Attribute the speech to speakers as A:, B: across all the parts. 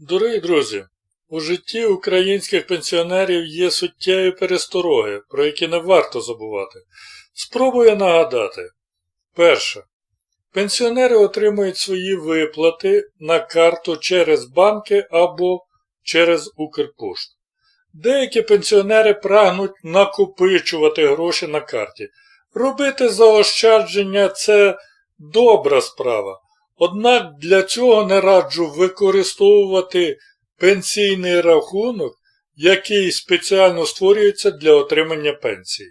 A: Дорогі друзі, у житті українських пенсіонерів є суттєві перестороги, про які не варто забувати. Спробую нагадати. Перше. Пенсіонери отримують свої виплати на карту через банки або через Укрпошту. Деякі пенсіонери прагнуть накопичувати гроші на карті. Робити заощадження це добра справа. Однак для цього не раджу використовувати пенсійний рахунок, який спеціально створюється для отримання пенсії.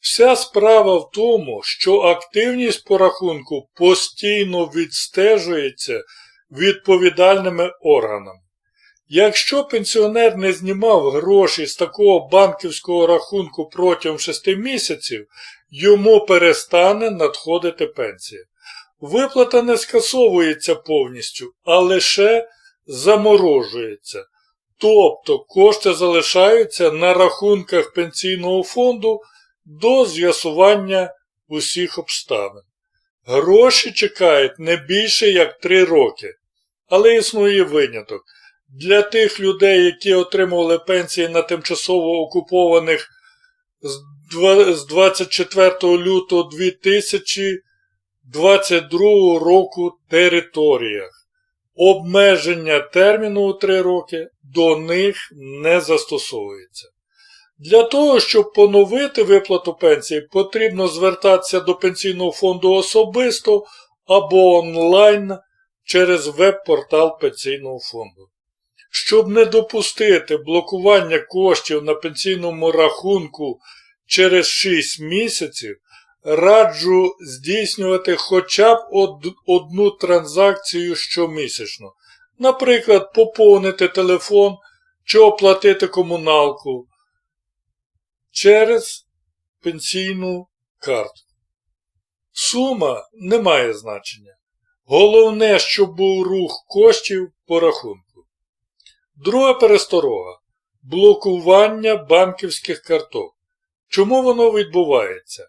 A: Вся справа в тому, що активність по рахунку постійно відстежується відповідальними органами. Якщо пенсіонер не знімав гроші з такого банківського рахунку протягом 6 місяців, йому перестане надходити пенсія. Виплата не скасовується повністю, а лише заморожується. Тобто кошти залишаються на рахунках пенсійного фонду до з'ясування усіх обставин. Гроші чекають не більше як 3 роки. Але існує виняток. Для тих людей, які отримували пенсії на тимчасово окупованих з 24 лютого 2022 року територіях. Обмеження терміну у 3 роки до них не застосовується. Для того, щоб поновити виплату пенсії, потрібно звертатися до пенсійного фонду особисто або онлайн через веб-портал пенсійного фонду. Щоб не допустити блокування коштів на пенсійному рахунку через 6 місяців, раджу здійснювати хоча б одну транзакцію щомісячно. Наприклад, поповнити телефон чи оплатити комуналку через пенсійну картку. Сума не має значення. Головне, щоб був рух коштів по рахунку. Друга пересторога блокування банківських карток. Чому воно відбувається?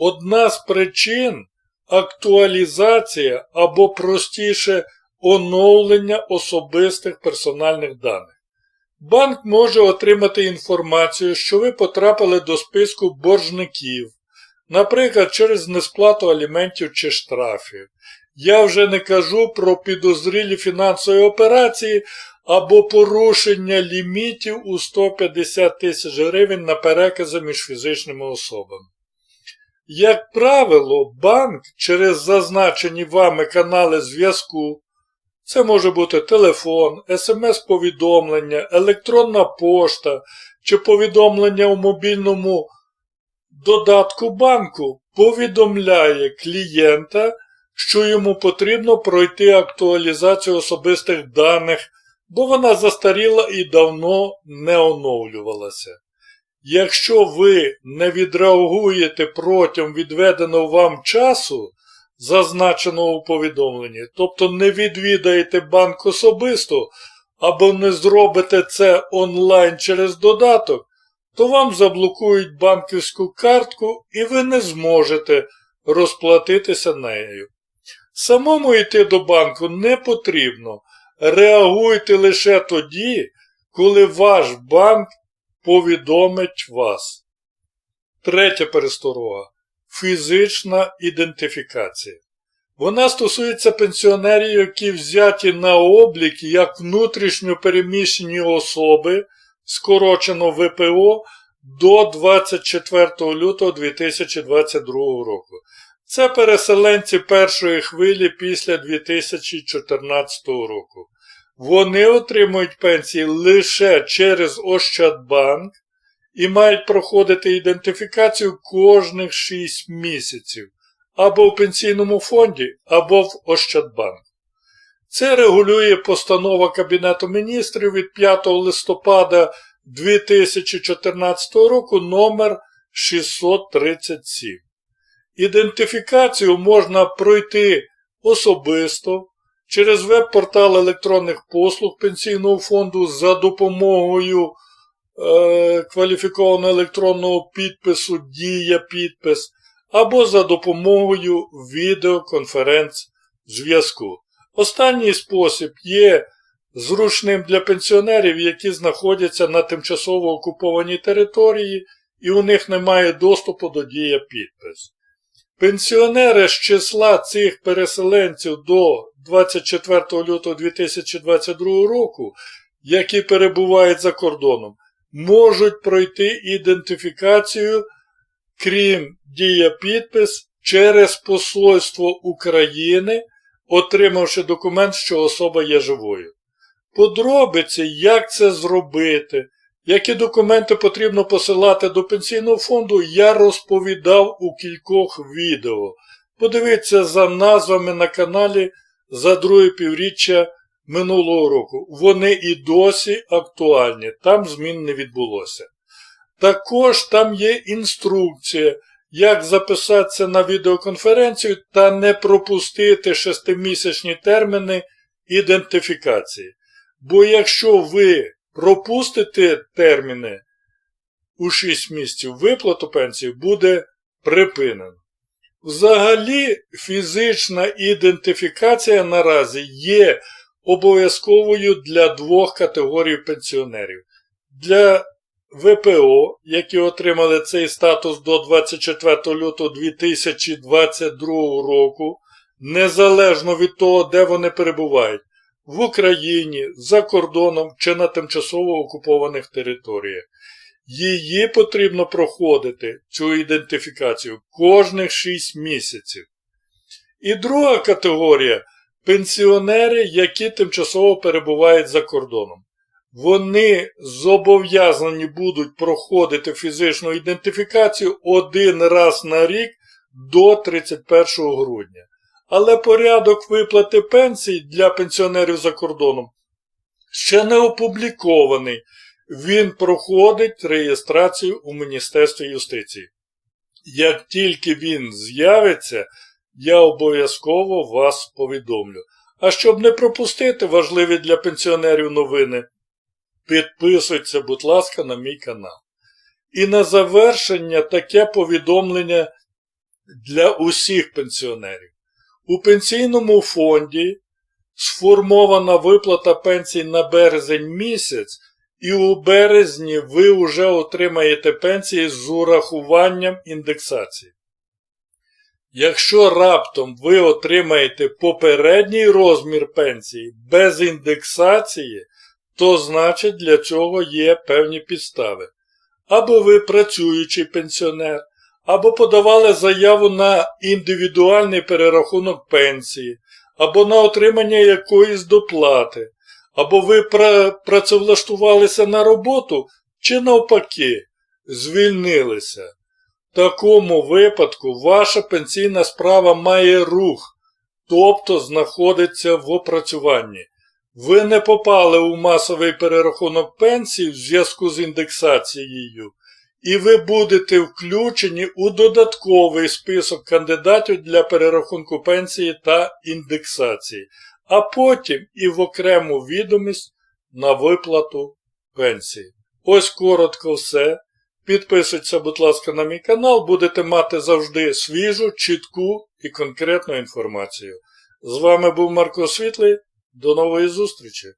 A: Одна з причин актуалізація або простіше оновлення особистих персональних даних. Банк може отримати інформацію, що ви потрапили до списку боржників, наприклад, через несплату аліментів чи штрафів. Я вже не кажу про підозрілі фінансові операції або порушення лімітів у 150 тисяч гривень на перекази між фізичними особами. Як правило, банк через зазначені вами канали зв'язку, це може бути телефон, смс-повідомлення, електронна пошта чи повідомлення у мобільному додатку банку, повідомляє клієнта, що йому потрібно пройти актуалізацію особистих даних, бо вона застаріла і давно не оновлювалася. Якщо ви не відреагуєте протягом відведеного вам часу, зазначеного у повідомленні, тобто не відвідаєте банк особисто або не зробите це онлайн через додаток, то вам заблокують банківську картку і ви не зможете розплатитися нею. Самому йти до банку не потрібно. Реагуйте лише тоді, коли ваш банк повідомить вас. Третя пересторога фізична ідентифікація. Вона стосується пенсіонерів, які взяті на облік як внутрішньо переміщені особи, скорочено ВПО до 24 лютого 2022 року. Це переселенці першої хвилі після 2014 року. Вони отримують пенсії лише через Ощадбанк і мають проходити ідентифікацію кожних 6 місяців або в пенсійному фонді, або в Ощадбанк. Це регулює постанова Кабінету міністрів від 5 листопада 2014 року номер 637. Ідентифікацію можна пройти особисто через веб-портал електронних послуг Пенсійного фонду за допомогою е, кваліфікованого електронного підпису Дія підпис або за допомогою відеоконференц-зв'язку. Останній спосіб є зручним для пенсіонерів, які знаходяться на тимчасово окупованій території і у них немає доступу до дія підпис. Пенсіонери з числа цих переселенців до 24 лютого 2022 року, які перебувають за кордоном, можуть пройти ідентифікацію, крім дія підпис, через Посольство України, отримавши документ, що особа є живою. Подробиці, як це зробити, які документи потрібно посилати до пенсійного фонду, я розповідав у кількох відео. Подивіться за назвами на каналі за друге півріччя минулого року. Вони і досі актуальні, там змін не відбулося. Також там є інструкція, як записатися на відеоконференцію та не пропустити шестимісячні терміни ідентифікації. Бо якщо ви пропустите терміни у 6 місяців, виплату пенсії буде припинено. Взагалі, фізична ідентифікація наразі є обов'язковою для двох категорій пенсіонерів. Для ВПО, які отримали цей статус до 24 лютого 2022 року, незалежно від того, де вони перебувають, в Україні, за кордоном чи на тимчасово окупованих територіях. Її потрібно проходити, цю ідентифікацію, кожних 6 місяців. І друга категорія пенсіонери, які тимчасово перебувають за кордоном. Вони зобов'язані будуть проходити фізичну ідентифікацію один раз на рік до 31 грудня. Але порядок виплати пенсій для пенсіонерів за кордоном ще не опублікований. Він проходить реєстрацію у Міністерстві юстиції. Як тільки він з'явиться, я обов'язково вас повідомлю. А щоб не пропустити важливі для пенсіонерів новини, підписуйтесь, будь ласка, на мій канал. І на завершення таке повідомлення для усіх пенсіонерів. У пенсійному фонді сформована виплата пенсій на березень місяць, і у березні ви вже отримаєте пенсії з урахуванням індексації. Якщо раптом ви отримаєте попередній розмір пенсії без індексації, то значить для цього є певні підстави. Або ви працюючий пенсіонер, або подавали заяву на індивідуальний перерахунок пенсії, або на отримання якоїсь доплати, або ви працевлаштувалися на роботу, чи навпаки, звільнилися. В такому випадку ваша пенсійна справа має рух, тобто знаходиться в опрацюванні. Ви не попали у масовий перерахунок пенсій в зв'язку з індексацією, і ви будете включені у додатковий список кандидатів для перерахунку пенсії та індексації, а потім і в окрему відомість на виплату пенсії. Ось коротко все. Підписуйтесь, будь ласка, на мій канал, будете мати завжди свіжу, чітку і конкретну інформацію. З вами був Марко Світлий. До нової зустрічі!